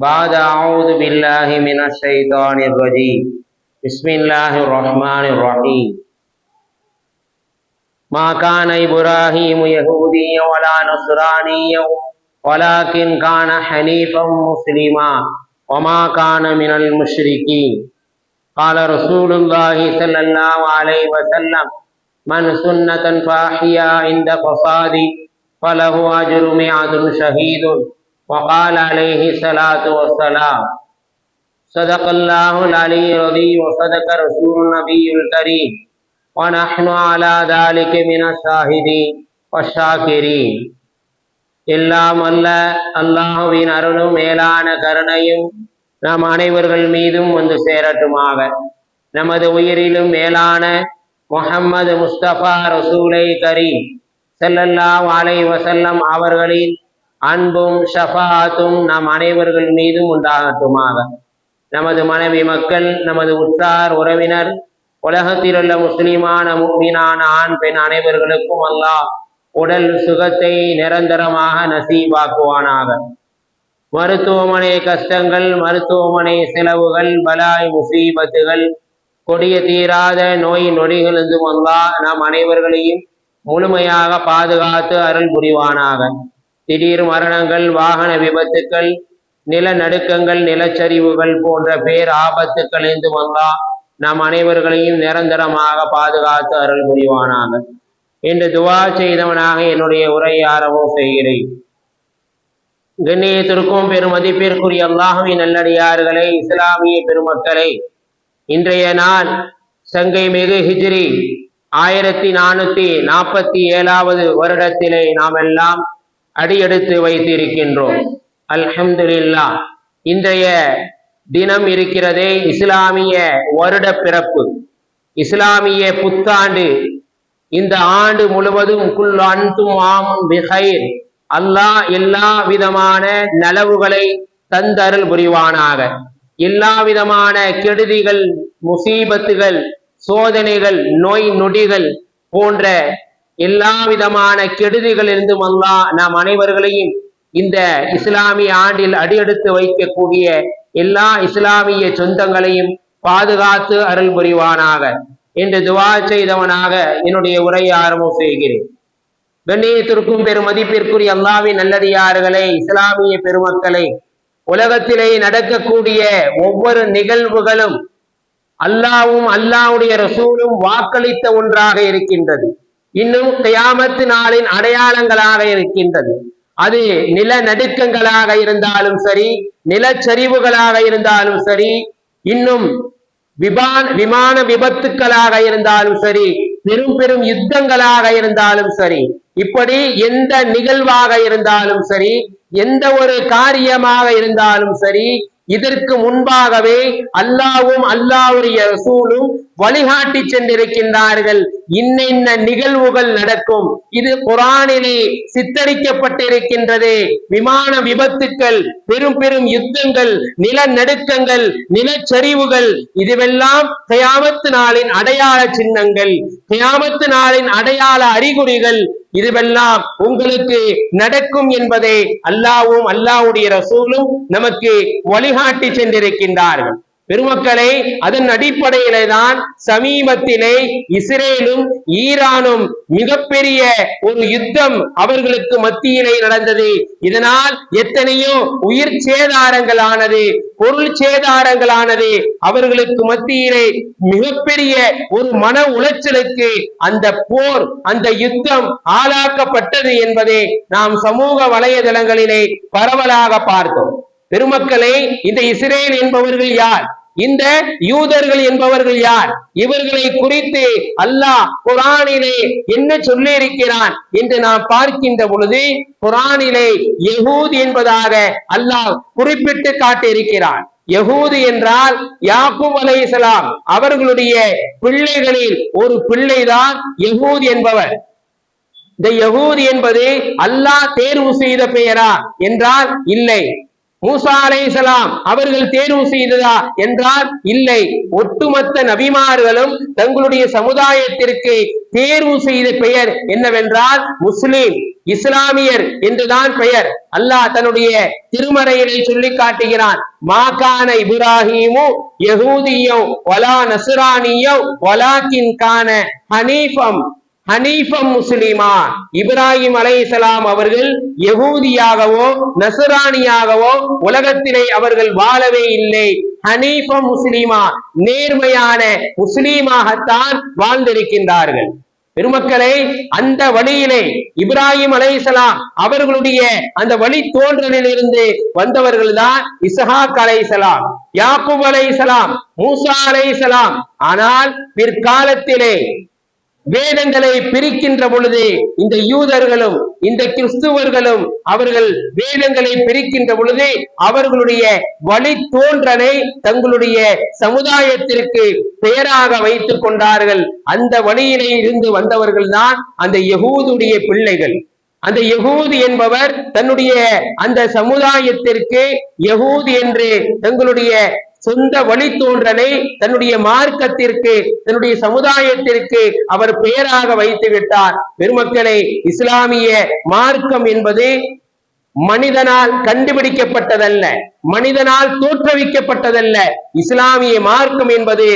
بعد أعوذ بالله من الشيطان الرجيم. بسم الله الرحمن الرحيم. ما كان إبراهيم يهوديا ولا نصرانيا ولكن كان حنيفا مسلما وما كان من المشركين. قال رسول الله صلى الله عليه وسلم من سنة فأحيا عند فساد فله أجر مئة شهيد. وقال عليه الصلاة والسلام صدق الله العلي العظيم وصدق رسول النبي الكريم ونحن على ذلك من الشاهدين والشاكرين எல்லாம் அல்ல அல்லாஹுவின் அருளும் மேலான கருணையும் நம் அனைவர்கள் மீதும் வந்து சேரட்டுமாக நமது உயிரிலும் மேலான முஹம்மது முஸ்தபா ரசூலை கரீம் ஸல்லல்லாஹு அலைஹி வஸல்லம் அவர்களின் அன்பும் ஷஃபாத்தும் நம் அனைவர்கள் மீதும் உண்டாகட்டுமாக. நமது மனைவி மக்கள் நமது உற்றார் உறவினர் உலகத்திலுள்ள முஸ்லிமான முக்மீனான ஆண் பெண் அனைவர்களுக்கும் அல்லாஹ் உடல் சுகத்தை நிரந்தரமாக நசீபாக்குவானாக. மருத்துவமனை கஷ்டங்கள் மருத்துவமனை செலவுகள் பலாய் முசீபத்துகள் கொடிய தீராத நோய் நொடிகளிலிருந்தும் அல்லாஹ் நம் அனைவர்களையும் முழுமையாக பாதுகாத்து அருள் புரிவானாக. திடீர் மரணங்கள் வாகன விபத்துக்கள் நிலநடுக்கங்கள் நிலச்சரிவுகள் போன்ற பேர் ஆபத்துக்களிலிருந்து வந்தா நம் அனைவர்களையும் நிரந்தரமாக பாதுகாத்து அருள் புரிவானாக. என்று துவா செய்தவனாக என்னுடைய உரையை செய்கிறேன். கண்ணியத்திற்கும் பெருமதிப்பிற்குரிய அல்லாஹுவின் நல்லடியார்களே இஸ்லாமிய பெருமக்களே இன்றைய நாள் சங்கை மிகு ஹிஜ்ரி ஆயிரத்தி நானூத்தி நாற்பத்தி ஏழாவது வருடத்திலே நாம் எல்லாம் அடியெடுத்து வைத்திருக்கின்றோம். அல்ஹம்துல்லா இன்றைய தினம் இருக்கிறதே இஸ்லாமிய வருட பிறப்பு இஸ்லாமிய புத்தாண்டு. இந்த ஆண்டு முழுவதும் குல் அன்தும் ஆமும் பிஹைர் அல்லாஹ் எல்லா விதமான நலவுகளை தந்தருள் புரிவானாக. எல்லா விதமான கெடுதிகள் முசீபத்துகள் சோதனைகள் நோய் நொடிகள் போன்ற எல்லா விதமான கெடுதிகளிலிருந்தும் அல்லாஹ் நாம் அனைவர்களையும் இந்த இஸ்லாமிய ஆண்டில் அடியெடுத்து வைக்கக்கூடிய எல்லா இஸ்லாமிய சொந்தங்களையும் பாதுகாத்து அருள் புரிவானாக என்று துவா செய்தவனாக என்னுடைய உரையை ஆரம்பம் செய்கிறேன். கண்ணியத்திற்கும் பெரும் மதிப்பிற்குரிய அல்லாவின் நல்லடியார்களே இஸ்லாமிய பெருமக்களே உலகத்திலே நடக்கக்கூடிய ஒவ்வொரு நிகழ்வுகளும் அல்லாவும் அல்லாவுடைய ரசூலும் வாக்களித்த ஒன்றாக இருக்கின்றது. இன்னும் கியாமத்து நாளின் அடையாளங்களாக இருக்கின்றது. அது நில நடுக்கங்களாக இருந்தாலும் சரி நிலச்சரிவுகளாக இருந்தாலும் சரி இன்னும் விமான விமான விபத்துக்களாக இருந்தாலும் சரி பெரும் பெரும் யுத்தங்களாக இருந்தாலும் சரி இப்படி எந்த நிகழ்வாக இருந்தாலும் சரி எந்த ஒரு காரியமாக இருந்தாலும் சரி இதற்கு முன்பாகவே அல்லாவும் அல்லாவுடைய ரசூலும் வழிகாட்டி சென்றிருக்கின்றார்கள். இன்னின்ன நிகழ்வுகள் நடக்கும். இது குரானிலே சித்தரிக்கப்பட்டிருக்கின்றது. விமான விபத்துக்கள் பெரும் பெரும் யுத்தங்கள் நிலநடுக்கங்கள் நிலச்சரிவுகள் இதுவெல்லாம் கயாமத்து நாளின் அடையாள சின்னங்கள் கயாமத்து நாளின் அடையாள அறிகுறிகள் இதுவெல்லாம் உங்களுக்கு நடக்கும் என்பதை அல்லாவும் அல்லாவுடைய ரசூலும் நமக்கு வழிகாட்டி சென்றிருக்கின்றார்கள். பெருமக்களே அதன் அடிப்படையிலே தான் சமீபத்திலே இஸ்ரேலும் ஈரானும் மிகப்பெரிய ஒரு யுத்தம் அவர்களுக்கு மத்தியிலே நடந்தது. இதனால் எத்தனையோ உயிர் சேதாரங்களானது பொருள் சேதாரங்களானது அவர்களுக்கு மத்தியிலே மிகப்பெரிய ஒரு மன உளைச்சலுக்கு அந்த போர் அந்த யுத்தம் ஆளாக்கப்பட்டது என்பதை நாம் சமூக வலைதளங்களிலே பரவலாக பார்த்தோம். பெருமக்களே இந்த இஸ்ரேல் என்பவர்கள் யார்? இந்த யூதர்கள் என்பவர்கள் யார்? இவர்களை குறித்து அல்லாஹ் குரானிலே என்ன சொல்லி இருக்கிறான் என்று நாம் பார்க்கின்ற பொழுது குரானிலே யகூத் என்பதாக அல்லாஹ் குறிப்பிட்டு காட்டியிருக்கிறான். யகூது என்றால் யாக்கூப் அலைஹிஸ்ஸலாம் அவர்களுடைய பிள்ளைகளில் ஒரு பிள்ளைதான் யகூத் என்பவர். இந்த யகூத் என்பது அல்லாஹ் தேர்வு செய்த பெயரா? என்றால் இல்லை. மூசா அவர்கள் தேர்வு செய்ததா என்றால் இல்லை. ஒட்டுமொத்த நபிமார்களும் தங்களுடைய சமுதாயத்திற்கு தேர்வு செய்த பெயர் என்னவென்றால் முஸ்லிம் இஸ்லாமியர் என்றுதான் பெயர். அல்லாஹ் தன்னுடைய திருமறையிலே சொல்லி காட்டுகிறான். மாகான இப்ராஹிமு யகூதியோ வலா நசுரானியோ வலாக்கின் கான ஹனீஃபம் ஹனீஃபம் முஸ்லிமா இப்ராஹிம் அலைஹிஸ்ஸலாம் அவர்கள் யகூதியாகவோ நசுராணியாகவோ உலகத்திலே அவர்கள் வாழவே இல்லை. ஹனீஃபம் முஸ்லிமா நேர்மையான முஸ்லீமாகத்தான் வாழ்ந்திருக்கின்றார்கள். பெருமக்களை அந்த வழியிலே இப்ராஹிம் அலைசலாம் அவர்களுடைய அந்த வழி தோன்றலிலிருந்து வந்தவர்கள் தான் இசஹாக் அலைசலாம் யாக்குப் அலைசலாம் மூசா அலைசலாம் ஆனால் பிற்காலத்திலே வேதங்களை பிரிக்கின்ற பொழுது இந்த யூதர்களும் இந்த கிறிஸ்துவர்களும் அவர்கள் வேதங்களை பிரிக்கின்ற பொழுது அவர்களுடைய வழி தோன்றலை தங்களுடைய சமுதாயத்திற்கு பெயராக வைத்துக் கொண்டார்கள். அந்த வழியிலே இருந்து வந்தவர்கள் தான் அந்த யகூதுடைய பிள்ளைகள். அந்த யகூது என்பவர் தன்னுடைய அந்த சமுதாயத்திற்கு யகூது என்று தங்களுடைய சொந்த வழித்தோன்றலை தன்னுடைய மார்க்கத்திற்கு தன்னுடைய சமுதாயத்திற்கு அவர் பெயராக வைத்து விட்டார் பெருமக்களை இஸ்லாமிய மார்க்கம் என்பது மனிதனால் கண்டுபிடிக்கப்பட்டதல்ல மனிதனால் தோற்றுவிக்கப்பட்டதல்ல. இஸ்லாமிய மார்க்கம் என்பது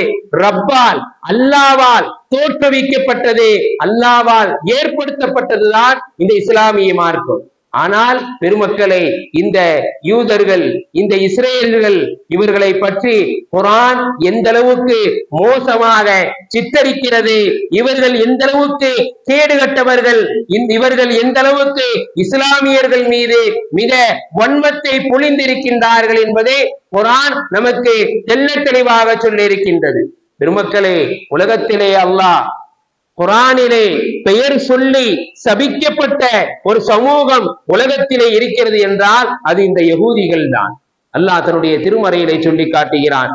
ரப்பால் அல்லாவால் தோற்றுவிக்கப்பட்டது அல்லாவால் ஏற்படுத்தப்பட்டதுதான் இந்த இஸ்லாமிய மார்க்கம். ஆனால் பெருமக்களே இந்த யூதர்கள் இந்த இஸ்ரேலர்கள் இவர்களை பற்றி குரான் எந்த அளவுக்கு மோசமாக சித்தரிக்கிறது இவர்கள் எந்த அளவுக்கு கேடுகட்டவர்கள் இவர்கள் எந்த அளவுக்கு இஸ்லாமியர்கள் மீது மிக வன்மத்தை பொழிந்திருக்கின்றார்கள் என்பதை குரான் நமக்கு தெள்ளத் தெளிவாக சொல்லியிருக்கின்றது. பெருமக்களே உலகத்திலே அல்லாஹ் குரானிலே பெயர் சொல்லி சபிக்கப்பட்ட ஒரு சமூகம் உலகத்திலே இருக்கிறது என்றால் அது இந்த யகூதிகள் தான். அல்லாஹ் தன்னுடைய திருமறையிலே சொல்லி காட்டுகிறான்.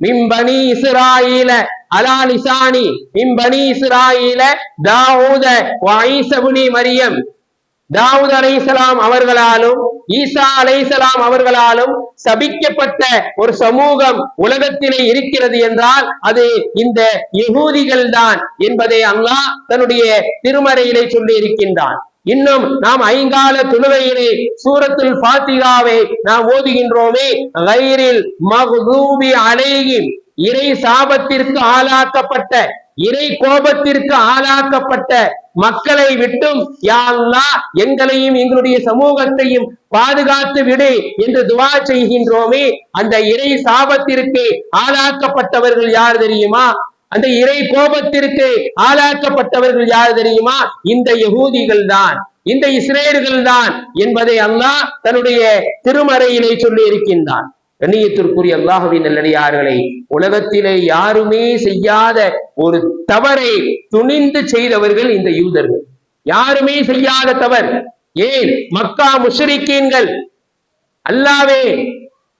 மிம்பனி இஸ்ராயில அலா லிசானி மிம்பனி இஸ்ராயில தாவூத வ மரியம் தாவூத் அலைசலாம் அவர்களாலும் ஈசா அலைசலாம் அவர்களாலும் சபிக்கப்பட்ட ஒரு சமூகம் உலகத்திலே இருக்கிறது என்றால் அது இந்த யகூதிகள் தான் என்பதை அல்லாஹ் தன்னுடைய திருமறையிலே சொல்லி இருக்கின்றான். இன்னும் நாம் ஐங்கால துணுவையிலே சூரத்தில் பாத்திகாவை நாம் ஓதுகின்றோமே வயிறில் மக்தூபி அலைஹிம். இறை சாபத்திற்கு ஆளாக்கப்பட்ட இறை கோபத்திற்கு ஆளாக்கப்பட்ட மக்களை விட்டும் யா எங்களையும் எங்களுடைய சமூகத்தையும் பாதுகாத்து விடு என்று துவா செய்கின்றோமே. அந்த இறை சாபத்திற்கு ஆளாக்கப்பட்டவர்கள் யார் தெரியுமா? அந்த இறை கோபத்திற்கு ஆளாக்கப்பட்டவர்கள் யார் தெரியுமா? இந்த யகூதிகள் தான் இந்த இஸ்ரேல்கள் தான் என்பதை அல்லாஹ் தன்னுடைய திருமறையிலே சொல்லி இருக்கின்றான் கண்ணியத்திற்குரிய அல்லாஹுவின் நல்லடியார்களை உலகத்திலே யாருமே செய்யாத ஒரு தவறை துணிந்து செய்தவர்கள் இந்த யூதர்கள். யாருமே செய்யாத தவறு. ஏன்? மக்கா முஷரிக்கீன்கள். அல்லாவே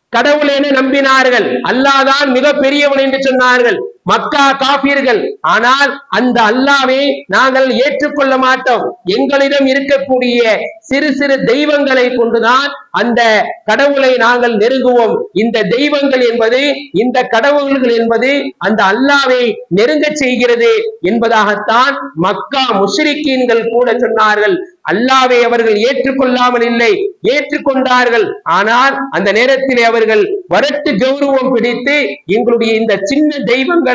கடவுள் என நம்பினார்கள். அல்லாதான் மிக பெரியவன் என்று சொன்னார்கள். மக்கா காபீர்கள் ஆனால் அந்த அல்லாவை நாங்கள் ஏற்றுக்கொள்ள மாட்டோம். எங்களிடம் இருக்கக்கூடிய சிறு சிறு தெய்வங்களை கொண்டுதான் அந்த கடவுளை நாங்கள் நெருங்குவோம். இந்த தெய்வங்கள் என்பது இந்த கடவுள்கள் என்பது அந்த அல்லாவை நெருங்க செய்கிறது என்பதாகத்தான் மக்கா முஷ்ரிக்கீன்கள் கூட சொன்னார்கள். அல்லாவை அவர்கள் ஏற்றுக்கொள்ளாமல் இல்லை ஏற்றுக்கொண்டார்கள். ஆனால் அந்த நேரத்தில் அவர்கள் வரட்டு கௌரவம் பிடித்து எங்களுடைய இந்த சின்ன தெய்வங்கள்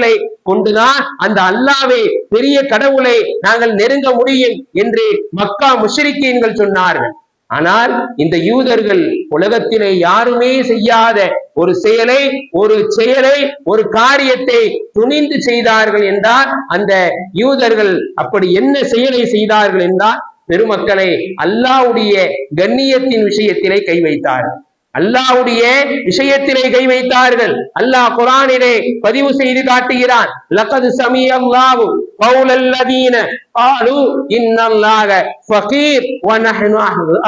கொண்டுதான் அந்த அல்லாவே பெரிய கடவுளை நாங்கள் நெருங்க முடியும் என்று மக்கா முஷரிக்கீன்கள் சொன்னார்கள். ஆனால் இந்த யூதர்கள் உலகத்திலே யாருமே செய்யாத ஒரு செயலை ஒரு செயலை ஒரு காரியத்தை துணிந்து செய்தார்கள் என்றால் அந்த யூதர்கள் அப்படி என்ன செயலை செய்தார்கள் என்றால் பெருமக்களை அல்லாவுடைய கண்ணியத்தின் விஷயத்திலே கை வைத்தார்கள். அல்லாவுடைய விஷயத்திலே கை வைத்தார்கள். அல்லாஹ் குரானிலே பதிவு செய்து காட்டுகிறான். லக்கது சமி அல்லாஹு பவுலல்லதீன ஆளு இன்னல்லாக ஃபகீர்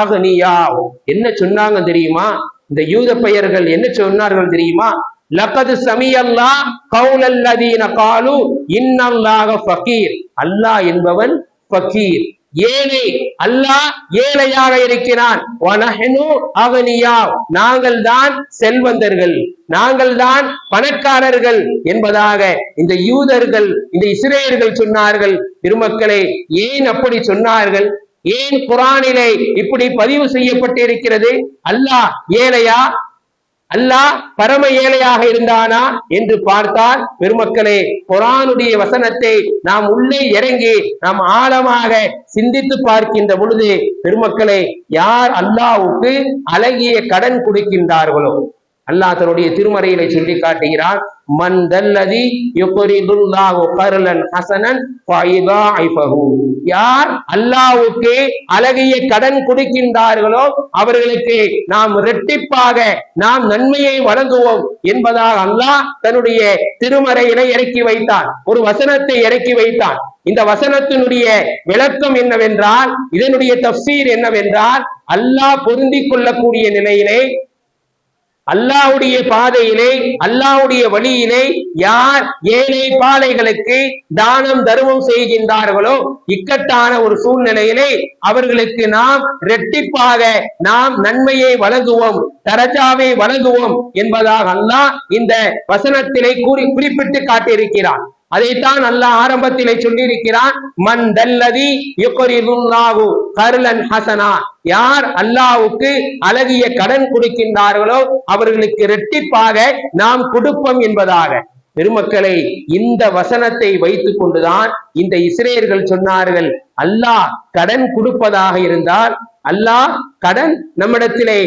அகனியா என்ன சொன்னாங்க தெரியுமா? இந்த யூத பெயர்கள் என்ன சொன்னார்கள் தெரியுமா? லக்கது சமியல்லா கவுலல்லதீன காலு இன்னல்லாக ஃபகீர். அல்லாஹ் என்பவன் ஃபகீர். ஏழை அல்லாஹ் ஏழையாக இருக்கிறான். வனஹனு நாங்கள் தான் செல்வந்தர்கள் நாங்கள் தான் பணக்காரர்கள் என்பதாக இந்த யூதர்கள் இந்த இஸ்ரேலர்கள் சொன்னார்கள். திருமக்களை ஏன் அப்படி சொன்னார்கள்? ஏன் குரானிலே இப்படி பதிவு செய்யப்பட்டிருக்கிறது? அல்லாஹ் ஏழையா? அல்லாஹ் பரம ஏழையாக இருந்தானா என்று பார்த்தால் பெருமக்களே குரானுடைய வசனத்தை நாம் உள்ளே இறங்கி நாம் ஆழமாக சிந்தித்து பார்க்கின்ற பொழுது பெருமக்களே யார் அல்லாவுக்கு அழகிய கடன் கொடுக்கின்றார்களோ? அல்லாஹ் தன்னுடைய திருமறையிலே சொல்லி காட்டுகிறான் மன் தல்லதி யுக்ரிதுல்லாஹு கர்லன் ஹசனன் ஃபைதாஇஃபஹு யார் அல்லாவுக்கு அழகிய கடன் கொடுக்கின்றார்களோ அவர்களுக்கு நாம் இரட்டிப்பாக நாம் நன்மையை வழங்குவோம் என்பதால் அல்லாஹ் தன்னுடைய திருமறையினை இறக்கி வைத்தான் ஒரு வசனத்தை இறக்கி வைத்தான் இந்த வசனத்தினுடைய விளக்கம் என்னவென்றால் இதனுடைய தப்சீர் என்னவென்றால் அல்லாஹ் பொருந்திக் கொள்ளக்கூடிய நிலையிலே அல்லாவுடைய பாதையிலே அல்லாவுடைய வழியிலே யார் ஏழை பாலைகளுக்கு தானம் தர்மம் செய்கின்றார்களோ இக்கட்டான ஒரு சூழ்நிலையிலே அவர்களுக்கு நாம் இரட்டிப்பாக நாம் நன்மையை வழங்குவோம் தரஜாவை வழங்குவோம் என்பதாக அல்லாஹ் இந்த வசனத்திலே கூறி குறிப்பிட்டு காட்டியிருக்கிறான். அதைத்தான் அல்லாஹ் ஆரம்பத்திலே சொல்லியிருக்கிறான் மன் தல்லதி யுக்ரிதுல்லாஹு கர்லன் ஹசனா. யார் அல்லாவுக்கு அழகிய கடன் கொடுக்கின்றார்களோ அவர்களுக்கு இரட்டிப்பாக நாம் கொடுப்போம் என்பதாக. பெருமக்களை இந்த வசனத்தை வைத்துக் கொண்டுதான் இந்த இஸ்ரேயர்கள் சொன்னார்கள் அல்லாஹ் கடன் கொடுப்பதாக இருந்தால் அல்லாஹ் கடன் நம்மிடத்திலே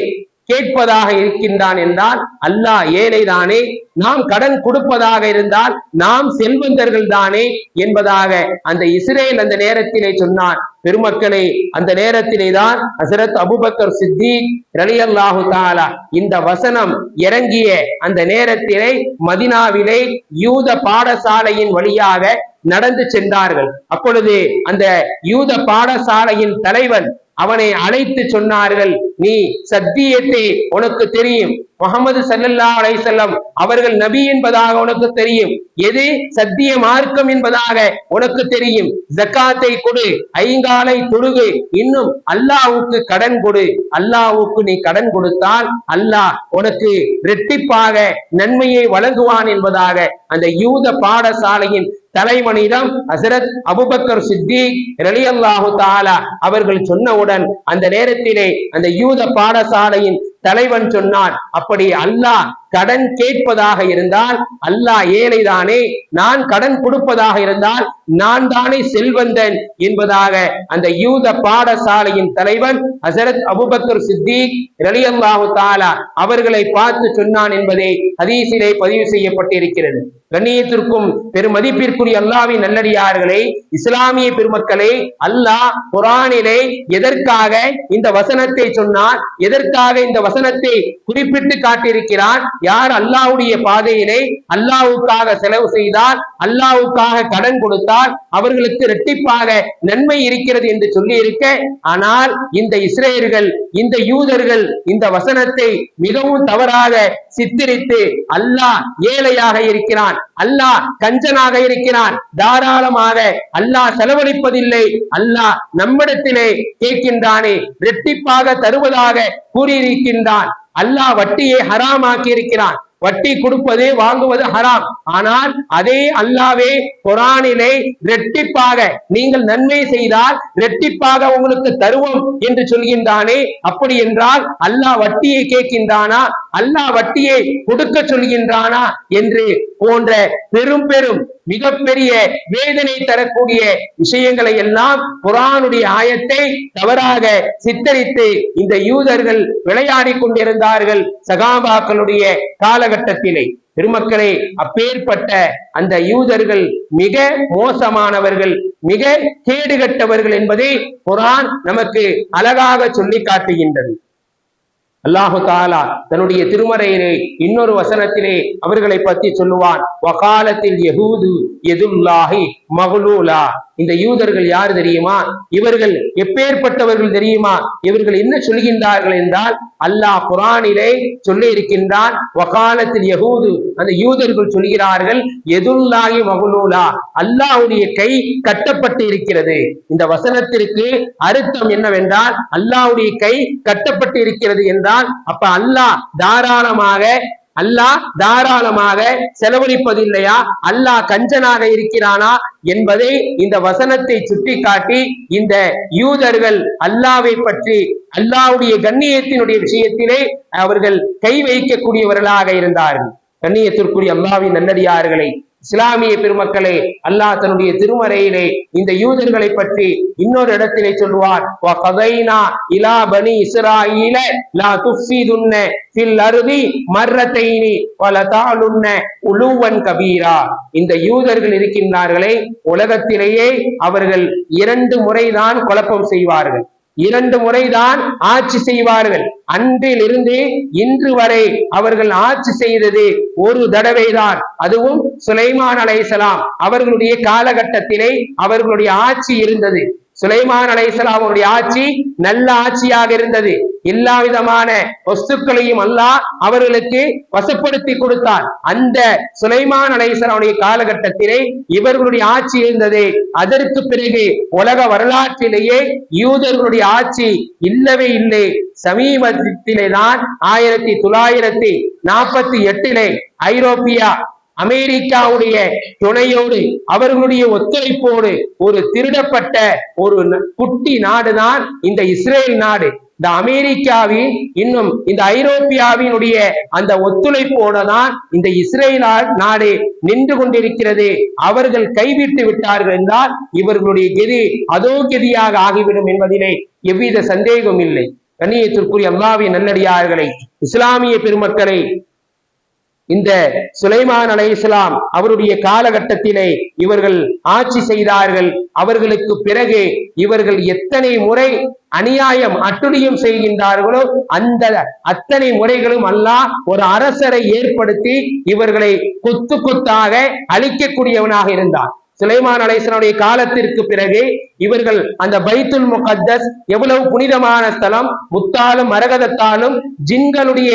கேட்பதாக இருக்கின்றான் என்றால் அல்லாஹ் ஏழைதானே நாம் கடன் கொடுப்பதாக இருந்தால் நாம் செல்வந்தர்கள் தானே என்பதாக அந்த இஸ்ரேல் அந்த நேரத்திலே சொன்னான். பெருமக்களை அந்த நேரத்திலே தான் ஹசரத் அபுபக்கர் சித்திக் ரலியல்லாஹு தாலா இந்த வசனம் இறங்கிய அந்த நேரத்திலே மதினாவிலே யூத பாடசாலையின் வழியாக நடந்து சென்றார்கள். அப்பொழுது அந்த யூத பாடசாலையின் தலைவன் அவனை அழைத்து சொன்னார்கள் நீ சத்தியத்தை உனக்கு தெரியும். முகமது சல்லல்லா அலைசல்லம் அவர்கள் நபி என்பதாக உனக்கு தெரியும். எது? சத்திய மார்க்கம் என்பதாக உனக்கு தெரியும். ஜக்காத்தை கொடு ஐங்காலை தொடுகு இன்னும் அல்லாவுக்கு கடன் கொடு. அல்லாவுக்கு நீ கடன் கொடுத்தால் அல்லாஹ் உனக்கு இரட்டிப்பாக நன்மையை வழங்குவான் என்பதாக அந்த யூத பாடசாலையின் தலைவனிடம் ஹசரத் அபுபக்கர் சித்திக் ரலியல்லாஹு தாலா அவர்கள் சொன்னவுடன் அந்த நேரத்திலே அந்த யூத பாடசாலையின் தலைவன் சொன்னான் அப்படி அல்லாஹ் கடன் கேட்பதாக இருந்தால் அல்லாஹ் ஏழைதானே நான் கடன் கொடுப்பதாக இருந்தால் நான் தானே செல்வந்தன் என்பதாக அந்த யூத பாடசாலையின் தலைவன் ஹசரத் அபுபக்கர் சித்திக் ரலியல்லாஹு தாலா அவர்களை பார்த்து சொன்னான் என்பதே ஹதீசிலே பதிவு செய்யப்பட்டிருக்கிறது. கண்ணியத்திற்கும் பெருமதிப்பிற்குரிய அல்லாவின் நல்லடியார்களே இஸ்லாமிய பெருமக்களே அல்லாஹ் குரானிலே எதற்காக இந்த வசனத்தை சொன்னார் எதற்காக இந்த வசனத்தை குறிப்பிட்டு காட்டியிருக்கிறான் யார் அல்லாஹ்வுடைய பாதையிலே அல்லாவுக்காக செலவு செய்தால் அல்லாவுக்காக கடன் கொடுத்தால் அவர்களுக்கு இரட்டிப்பாக நன்மை இருக்கிறது என்று சொல்லி இருக்க ஆனால் இந்த இஸ்ரேயர்கள் இந்த யூதர்கள் இந்த வசனத்தை மிகவும் தவறாக சித்தரித்து அல்லாஹ் ஏழையாக இருக்கிறான் அல்லாஹ் கஞ்சனாக இருக்கிறான் தாராளமாக அல்லாஹ் செலவழிப்பதில்லை அல்லாஹ் நம்மிடத்திலே கேட்கின்றானே இரட்டிப்பாக தருவதாக கூறியிருக்கின்றான். அல்லாஹ் வட்டியை ஹராமாக்கி இருக்கிறான் வட்டி கொடுப்பது வாங்குவது ஹராம். ஆனால் அதே அல்லாவே குரானிலே ரெட்டிப்பாக நீங்கள் நன்மை செய்தால் ரெட்டிப்பாக உங்களுக்கு தருவோம் என்று சொல்கின்றானே. அப்படி என்றால் அல்லாஹ் வட்டியை கேட்கின்றானா? அல்லாஹ் வட்டியை கொடுக்க சொல்கின்றானா? என்று போன்ற பெரும் பெரும் மிகப்பெரிய வேதனை தரக்கூடிய விஷயங்களை எல்லாம் குரானுடைய ஆயத்தை தவறாக சித்தரித்து இந்த யூதர்கள் விளையாடி கொண்டிருந்தார்கள் சகாபாக்களுடைய காலகட்டத்திலே. பெருமக்களே அப்பேற்பட்ட அந்த யூதர்கள் மிக மோசமானவர்கள் மிக கேடுகட்டவர்கள் என்பதை குரான் நமக்கு அழகாக சொல்லி காட்டுகின்றது. அல்லாஹு தாலா தன்னுடைய திருமறையிலே இன்னொரு வசனத்திலே அவர்களை பற்றி சொல்லுவான். வகாலத்தில் யகூது எதுல்லாஹி மகளூலா இந்த யூதர்கள் யார் தெரியுமா? இவர்கள் எப்பேற்பட்டவர்கள் தெரியுமா? இவர்கள் என்ன சொல்கின்றார்கள் என்றால் அல்லாஹ் குரானிலே சொல்லி இருக்கின்றான் வகாலத்தில் யகூது அந்த யூதர்கள் சொல்கிறார்கள் எதுல்லாஹி மகளூலா அல்லாஹ்வுடைய கை கட்டப்பட்டு இருக்கிறது. இந்த வசனத்திற்கு அர்த்தம் என்னவென்றால் அல்லாஹ்வுடைய கை கட்டப்பட்டு இருக்கிறது என்றால் அப்ப அல்லாஹ் தாராளமாக அல்லாஹ் தாராளமாக செலவழிப்பதில்லையா? அல்லாஹ் கஞ்சனாக இருக்கிறானா என்பதை இந்த வசனத்தை சுட்டிக்காட்டி இந்த யூதர்கள் அல்லாவை பற்றி அல்லாவுடைய கண்ணியத்தினுடைய விஷயத்திலே அவர்கள் கை வைக்கக்கூடியவர்களாக இருந்தார்கள். கண்ணியத்திற்குரிய அல்லாவின் நன்னடியார்களை இஸ்லாமிய பெருமக்களே அல்லாஹ் தன்னுடைய திருமறையிலே இந்த யூதர்களை பற்றி இன்னொரு இடத்திலே சொல்வார் இலா பனி இஸ்ராயில லா துஃபிதுன்ன ஃபில் அருதி மர்ரத்தைனி பல தாளுன்ன உலுவன் கபீரா. இந்த யூதர்கள் இருக்கின்றார்களே உலகத்திலேயே அவர்கள் இரண்டு முறைதான் குழப்பம் செய்வார்கள். இரண்டு முறைதான் ஆட்சி செய்வார்கள். அன்றிலிருந்து இன்று வரை அவர்கள் ஆட்சி செய்தது ஒரு தடவைதான். அதுவும் சுலைமான் அலைசலாம் அவர்களுடைய காலகட்டத்திலே அவர்களுடைய ஆட்சி இருந்தது. சுலைமான் அலைசலாம் அவருடைய ஆட்சி நல்ல ஆட்சியாக இருந்தது. எல்லா விதமான வஸ்துக்களையும் அல்லாஹ் அவர்களுக்கு வசப்படுத்தி கொடுத்தார். அந்த சுலைமான் அலைசலாவுடைய காலகட்டத்திலே இவர்களுடைய ஆட்சி இருந்தது. அதற்கு பிறகு உலக வரலாற்றிலேயே யூதர்களுடைய ஆட்சி இல்லவே இல்லை. சமீபத்திலே தான் ஆயிரத்தி தொள்ளாயிரத்தி நாற்பத்தி எட்டிலே ஐரோப்பியா அமெரிக்காவுடைய துணையோடு அவர்களுடைய ஒத்துழைப்போடு ஒரு திருடப்பட்ட ஒரு குட்டி நாடுதான் இந்த இஸ்ரேல் நாடு. இந்த அமெரிக்காவின் இன்னும் இந்த ஐரோப்பியாவினுடைய அந்த ஒத்துழைப்போட தான் இந்த இஸ்ரேல் நாடு நின்று கொண்டிருக்கிறது. அவர்கள் கைவிட்டு விட்டார்கள் என்றால் இவர்களுடைய கெதி அதோ கெதியாக ஆகிவிடும் என்பதிலே எவ்வித சந்தேகமும் இல்லை. கண்ணியத்திற்குரிய அல்லாவின் நல்லடியார்களை இஸ்லாமிய பெருமக்களை இந்த சுலைமான் அலைஹிஸ்ஸலாம் அவருடைய காலகட்டத்திலே இவர்கள் ஆட்சி செய்தார்கள். அவர்களுக்கு பிறகு இவர்கள் எத்தனை முறை அநியாயம் அட்டுழியம் செய்கின்றார்களோ அந்த அத்தனை முறைகளும் அல்லாஹ் ஒரு அரசரை ஏற்படுத்தி இவர்களை கொத்து கொத்தாக அழிக்கக்கூடியவனாக இருந்தார் சுலைமான் அலைசனுடைய காலத்திற்கு பிறகு இவர்கள் அந்த பைத்துல் முகத்தஸ் எவ்வளவு புனிதமான ஸ்தலம் முத்தாலும் மரகதத்தாலும் ஜின்களுடைய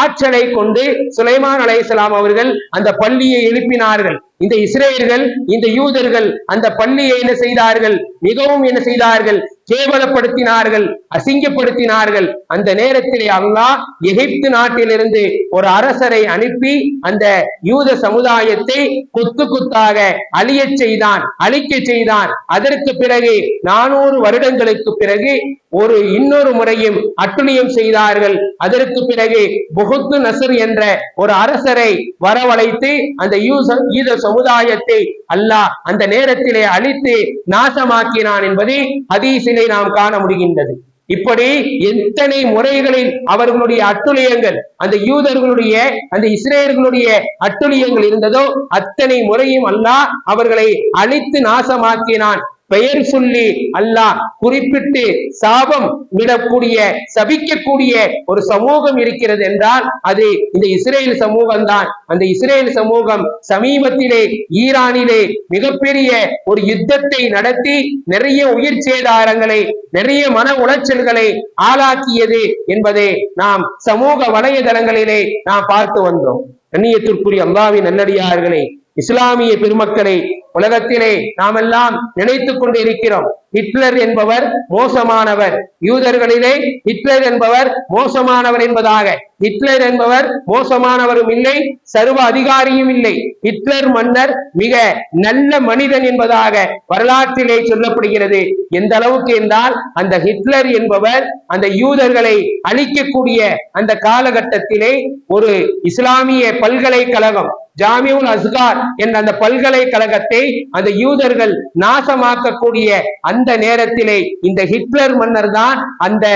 ஆற்றலை கொண்டு சுலைமான் அலைஹிஸ்ஸலாம் அவர்கள் அந்த பள்ளியை எழுப்பினார்கள். இந்த இஸ்ரேலர்கள் இந்த யூதர்கள் அந்த பள்ளியை என்ன செய்தார்கள்? மிகவும் என்ன செய்தார்கள்? கேவலப்படுத்தினார்கள் அசிங்கப்படுத்தினார்கள். அந்த நேரத்திலே அல்லாஹ் எகிப்து நாட்டிலிருந்து ஒரு அரசரை அனுப்பி அந்த யூத சமுதாயத்தை குத்து குத்தாக அழியச் செய்தான் அழிக்க செய்தான். அதற்கு பிறகு நானூறு வருடங்களுக்கு பிறகு ஒரு இன்னொரு முறையும் அட்டுழியம் செய்தார்கள். அதற்கு பிறகு புகுத்து நசர் என்ற ஒரு அரசரை வரவழைத்து அந்த யூச- யூத சமுதாயத்தை அல்லாஹ் அந்த நேரத்திலே அழித்து நாசமாக்கினான் என்பதை ஹதீஸிலே நாம் காண முடிகின்றது. இப்படி எத்தனை முறைகளில் அவர்களுடைய அட்டுழியங்கள் அந்த யூதர்களுடைய அந்த இஸ்ரேலர்களுடைய அட்டுழியங்கள் இருந்ததோ அத்தனை முறையும் அல்லாஹ் அவர்களை அழித்து நாசமாக்கினான். பெயர் சொல்லி அல்லாஹ் குறிப்பிட்டு சாபம் விடக்கூடிய சபிக்கக்கூடிய ஒரு சமூகம் இருக்கிறது என்றால் அது இந்த இஸ்ரேல் சமூகம் தான் அந்த இஸ்ரேல் சமூகம் சமீபத்திலே ஈரானிலே மிகப்பெரிய ஒரு யுத்தத்தை நடத்தி நிறைய உயிர் சேதாரங்களை நிறைய மன உளைச்சல்களை ஆளாக்கியது என்பதை நாம் சமூக வலைதளங்களிலே நாம் பார்த்து வந்தோம். கண்ணியத்திற்குரிய அல்லாவின் நல்லடியார்களே இஸ்லாமிய பெருமக்களை உலகத்திலே நாம் எல்லாம் நினைத்துக் கொண்டிருக்கிறோம். ஹிட்லர் என்பவர் மோசமானவர். யூதர்களிலே ஹிட்லர் என்பவர் மோசமானவர் என்பதாக. ஹிட்லர் என்பவர் மோசமானவரும் இல்லை சர்வ அதிகாரியும் இல்லை. ஹிட்லர் மன்னர் மிக நல்ல மனிதன் என்பதாக வரலாற்றிலே சொல்லப்படுகிறது. எந்த அளவுக்கு என்றால் அந்த ஹிட்லர் என்பவர் அந்த யூதர்களை அழிக்கக்கூடிய அந்த காலகட்டத்திலே ஒரு இஸ்லாமிய பல்கலைக்கழகம் ஜாமியுல் அஸ்கார் என்ற அந்த பல்கலைக்கழகத்தை அந்த யூதர்கள் நாசமாக்கக்கூடிய அந்த நேரத்திலே இந்த ஹிட்லர் மன்னர் தான் அந்த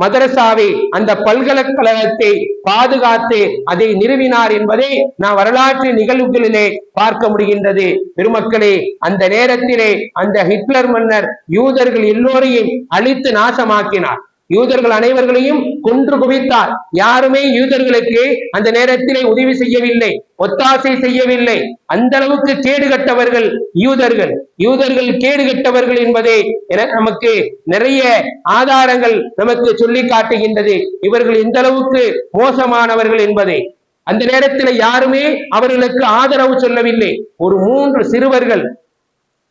மதரசாவை அந்த பல்கலைக்கழகத்தை பாதுகாத்து அதை நிறுவினார் என்பதை நாம் வரலாற்று நிகழ்வுகளிலே பார்க்க முடிகின்றது. பெருமக்களே அந்த நேரத்திலே அந்த ஹிட்லர் மன்னர் யூதர்கள் எல்லோரையும் அழித்து நாசமாக்கினார். யூதர்கள் அனைவர்களையும் கொன்று குவித்தார். யாருமே யூதர்களுக்கு அந்த நேரத்திலே உதவி செய்யவில்லை ஒத்தாசை செய்யவில்லை. அந்த அளவுக்கு கேடு கட்டவர்கள் யூதர்கள். யூதர்கள் கேடு கட்டவர்கள் என்பதே என நமக்கு நிறைய ஆதாரங்கள் நமக்கு சொல்லி காட்டுகின்றது. இவர்கள் எந்த அளவுக்கு மோசமானவர்கள் என்பதை. அந்த நேரத்தில் யாருமே அவர்களுக்கு ஆதரவு சொல்லவில்லை. ஒரு மூன்று சிறுவர்கள்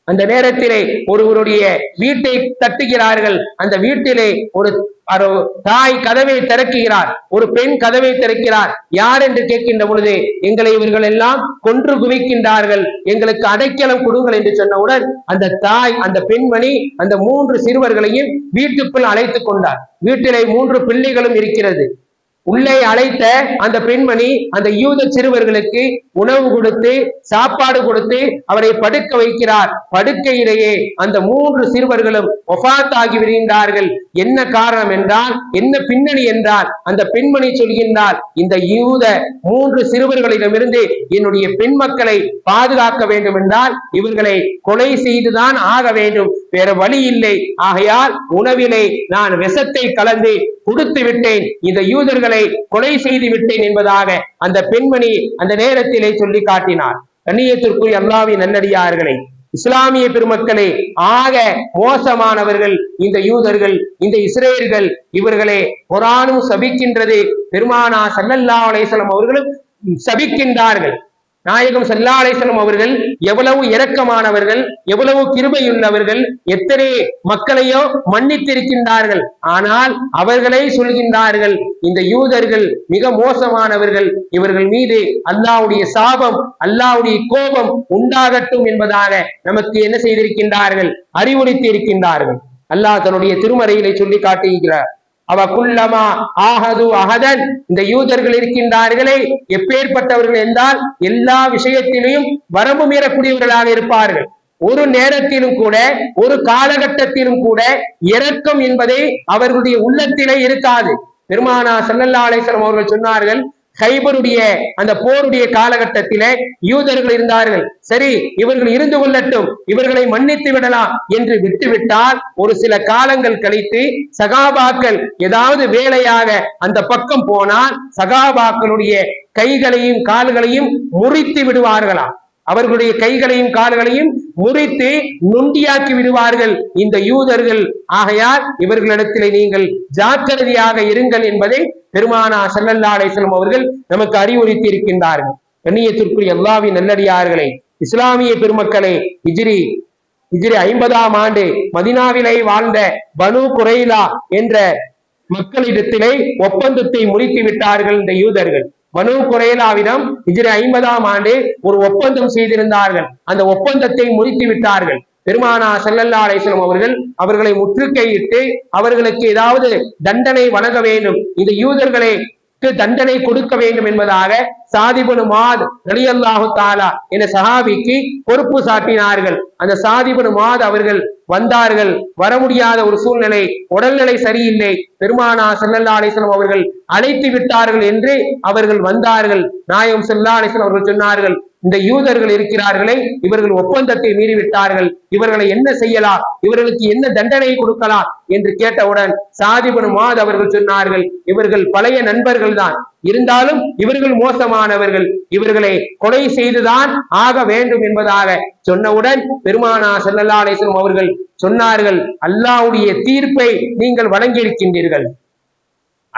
அந்த நேரத்திலே ஒருவருடைய வீட்டை தட்டுகிறார்கள். அந்த வீட்டிலே ஒரு தாய் கதவை திறக்குகிறார் ஒரு பெண் கதவை திறக்கிறார். யார் என்று கேட்கின்ற பொழுது எங்களை இவர்கள் எல்லாம் கொன்று குவிக்கின்றார்கள். எங்களுக்கு அடைக்கலம் கொடுங்கள் என்று சொன்னவுடன் அந்த தாய் அந்த பெண்மணி அந்த மூன்று சிறுவர்களையும் வீட்டுக்குள் அழைத்துக் கொண்டார். வீட்டிலே மூன்று பிள்ளைகளும் இருக்கிறது. உள்ளே அழைத்த அந்த பெண்மணி அந்த யூத சிறுவர்களுக்கு உணவு கொடுத்து சாப்பாடு கொடுத்து அவரை படுக்க வைக்கிறார். படுக்கையிலேயே அந்த மூன்று சிறுவர்களும் ஒஃபாத்தாகி விடுகின்றார்கள் என்ன காரணம் என்றால் என்ன பின்னணி என்றால் அந்த பெண்மணி சொல்கின்றார் இந்த யூத மூன்று சிறுவர்களிடமிருந்து என்னுடைய பெண் மக்களை பாதுகாக்க வேண்டும் என்றால் இவர்களை கொலை செய்துதான் ஆக வேண்டும். வேற வழி இல்லை. ஆகையால் உணவிலே நான் விஷத்தை கலந்து கொடுத்து விட்டேன். இந்த யூதர்களை கொலை செய்து விட்டேன் என்பதாக அந்த பெண்மணி அந்த நேரத்திலே சொல்லி காட்டினார். கண்ணியத்திற்குரிய அல்லாவின் நன்னடியார்களை இஸ்லாமிய பெருமக்களே ஆக மோசமானவர்கள் இந்த யூதர்கள் இந்த இஸ்ரேல்கள் இவர்களே குரானும் சபிக்கின்றது. பெருமானா சல்லல்லா அலேசலம் அவர்களும் சபிக்கின்றார்கள். நாயகம் சல்லா அவர்கள் எவ்வளவு இரக்கமானவர்கள் எவ்வளவு கிருபையுள்ளவர்கள் எத்தனை மக்களையோ மன்னித்திருக்கின்றார்கள். ஆனால் அவர்களே சொல்கின்றார்கள் இந்த யூதர்கள் மிக மோசமானவர்கள் இவர்கள் மீது அல்லாவுடைய சாபம் அல்லாவுடைய கோபம் உண்டாகட்டும் என்பதாக நமக்கு என்ன செய்திருக்கின்றார்கள்? அறிவுறுத்தி இருக்கின்றார்கள் அல்லாஹ் தன்னுடைய திருமறையிலே சொல்லி காட்டுகிறார். அவ குல்லமா ஆஹது அகதன் இந்த யூதர்கள் இருக்கின்றார்களே எப்பேற்பட்டவர்கள் என்றால் எல்லா விஷயத்திலையும் வரம்பு மீறக்கூடியவர்களாக இருப்பார்கள். ஒரு நேரத்திலும் கூட ஒரு காலகட்டத்திலும் கூட இரக்கம் என்பதே அவர்களுடைய உள்ளத்திலே இருக்காது. பெருமானா சல்லல்லா அலிஸ்லாம் அவர்கள் சொன்னார்கள் ஹைபருடைய அந்த போருடைய காலகட்டத்திலே யூதர்கள் இருந்தார்கள். சரி இவர்கள் இருந்து கொள்ளட்டும் இவர்களை மன்னித்து விடலாம் என்று விட்டுவிட்டால் ஒரு சில காலங்கள் கழித்து சகாபாக்கள் ஏதாவது வேலையாக அந்த பக்கம் போனால் சகாபாக்களுடைய கைகளையும் கால்களையும் முறித்து விடுவார்களாம். அவர்களுடைய கைகளையும் கால்களையும் முறித்து நுண்டியாக்கி விடுவார்கள். இந்த யூதர்கள் ஆகையால் இவர்களிடத்திலே நீங்கள் ஜாக்கிரதையாக இருங்கள் என்பதை பெருமானா சல்லல்லா அலிஸ்லம் அவர்கள் நமக்கு அறிவுறுத்தி இருக்கின்றார்கள் கண்ணியத்திற்குரிய எல்லாவின் நல்லடியார்களை இஸ்லாமிய பெருமக்களே இஜிரி இஜிரி ஐம்பதாம் ஆண்டு மதினாவிலே வாழ்ந்த பனு குரைலா என்ற மக்களிடத்திலே ஒப்பந்தத்தை முறித்து விட்டார்கள் இந்த யூதர்கள். பனு குறையலாவிடம் இதில் ஐம்பதாம் ஆண்டு ஒரு ஒப்பந்தம் செய்திருந்தார்கள். அந்த ஒப்பந்தத்தை முறித்து விட்டார்கள் பெருமானா செல்லல்லா அலிஸ்லாம் அவர்கள் அவர்களை முற்றுகையிட்டு அவர்களுக்கு ஏதாவது தண்டனை வழங்க வேண்டும். இந்த யூதர்களை தண்டனை கொடுக்க வேண்டும் என்பதாக சாதிபனு மாத் ரலியல்லாஹு தாலா என சஹாபிக்கு பொறுப்பு சாட்டினார்கள். அந்த சாதிபனு மாத் அவர்கள் வந்தார்கள். வர முடியாத ஒரு சூழ்நிலை உடல்நிலை சரியில்லை. பெருமானா செல்லல்லா அலிஸ்லாம் அவர்கள் அழைத்து விட்டார்கள் என்று அவர்கள் வந்தார்கள். நாயம் செல்லா அலிஸ்லாம் அவர்கள் சொன்னார்கள் இந்த யூதர்கள் இருக்கிறார்களே இவர்கள் ஒப்பந்தத்தை மீறிவிட்டார்கள் இவர்களை என்ன செய்யலாம் இவர்களுக்கு என்ன தண்டனை கொடுக்கலாம் என்று கேட்டவுடன் சாதிபனு மாத் அவர்கள் சொன்னார்கள் இவர்கள் பழைய நண்பர்கள் தான் இருந்தாலும் இவர்கள் மோசமானவர்கள் இவர்களை கொலை செய்துதான் ஆக வேண்டும் என்பதாக சொன்னவுடன் பெருமானா செல்லல்லா அவர்கள் சொன்னார்கள் அல்லாவுடைய தீர்ப்பை நீங்கள் வழங்கியிருக்கின்றீர்கள்.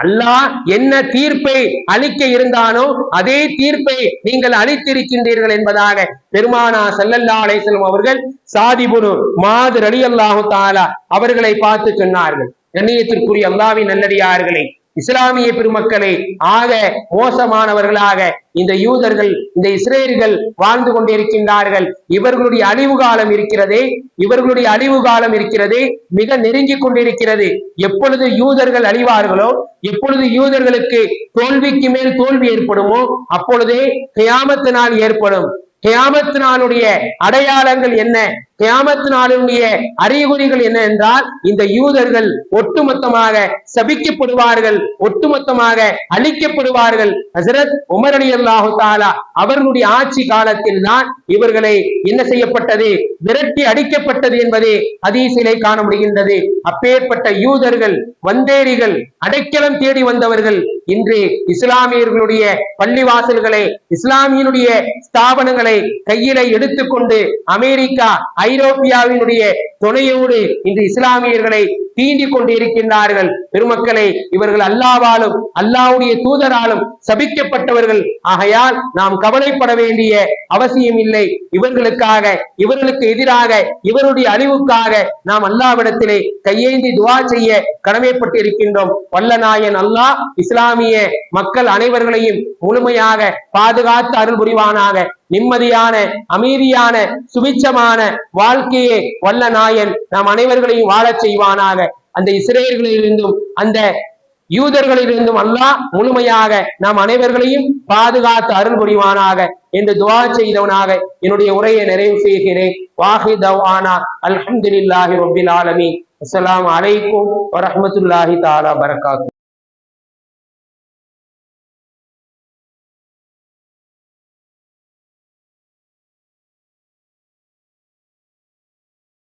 அல்லாஹ் என்ன தீர்ப்பை அளிக்க இருந்தானோ அதே தீர்ப்பை நீங்கள் அளித்திருக்கின்றீர்கள் என்பதாக பெருமானா சல்லல்லா அலிஸ்லாம் அவர்கள் சாதிபுரு மாது ரலி அல்லாஹு தாலா அவர்களை பார்த்து சொன்னார்கள். கண்ணியத்திற்குரிய அல்லாவின் நல்லடியார்களை இஸ்லாமிய பெருமக்களை ஆக மோசமானவர்களாக இந்த யூதர்கள் இந்த இஸ்ரேல்கள் வாழ்ந்து கொண்டிருக்கின்றார்கள். இவர்களுடைய அழிவு காலம் இருக்கிறதே இவர்களுடைய அழிவு காலம் இருக்கிறதே மிக நெருங்கி கொண்டிருக்கிறது. எப்பொழுது யூதர்கள் அழிவார்களோ எப்பொழுது யூதர்களுக்கு தோல்விக்கு மேல் தோல்வி ஏற்படுமோ அப்பொழுதே கியாமத்து நாள் ஏற்படும். கியாமத்து நாளுடைய அடையாளங்கள் என்ன? கியாமத்து நாளுடைய அறிகுறிகள் என்ன என்றால் இந்த யூதர்கள் ஒட்டுமொத்தமாக சபிக்கப்படுவார்கள் ஒட்டுமொத்தமாக அழிக்கப்படுவார்கள். ஹசரத் உமர் அலி அல்லாஹு தாலா அவர்களுடைய ஆட்சி காலத்தில் தான் இவர்களை என்ன செய்யப்பட்டது? விரட்டி அடிக்கப்பட்டது என்பதே ஹதீஸிலே காண முடிகின்றது. அப்பேற்பட்ட யூதர்கள் வந்தேரிகள் அடைக்கலம் தேடி வந்தவர்கள் இன்று இஸ்லாமியர்களுடைய பள்ளிவாசல்களை இஸ்லாமியனுடைய ஸ்தாபனங்களை கையில எடுத்துக்கொண்டு அமெரிக்கா ஐரோப்பியாவினுடைய துணையோடு இன்று இஸ்லாமியர்களை தீண்டிக் கொண்டு இருக்கின்றார்கள் பெருமக்களை இவர்கள் அல்லாவாலும் அல்லாவுடைய தூதராலும் சபிக்கப்பட்டவர்கள். ஆகையால் நாம் கவலைப்பட வேண்டிய அவசியம் இல்லை. இவர்களுக்காக இவர்களுக்கு எதிராக இவருடைய அழிவுக்காக நாம் அல்லாவிடத்திலே கையேந்தி துவா செய்ய கடமைப்பட்டு இருக்கின்றோம் வல்லநாயன் அல்லாஹ் இஸ்லாமிய மக்கள் அனைவர்களையும் முழுமையாக பாதுகாத்து அருள் புரிவானாக நிம்மதியான அமைதியான சுபிச்சமான வாழ்க்கையே வல்ல நாயன் நாம் அனைவர்களையும் வாழச் செய்வானாக. அந்த இஸ்ரேல்களிலிருந்தும் அந்த யூதர்களிலிருந்தும் அல்லாஹ் முழுமையாக நாம் அனைவர்களையும் பாதுகாத்து அருள் புரிவானாக. என்று துவா செய்தவனாக என்னுடைய உரையை நிறைவு செய்கிறேன். வாஹி தவானா அல்ஹம்துலில்லாஹி ரபில் ஆலமி அஸ்லாம் அலைக்கும் வரமத்துல்லாஹி தாலா பரகாத்து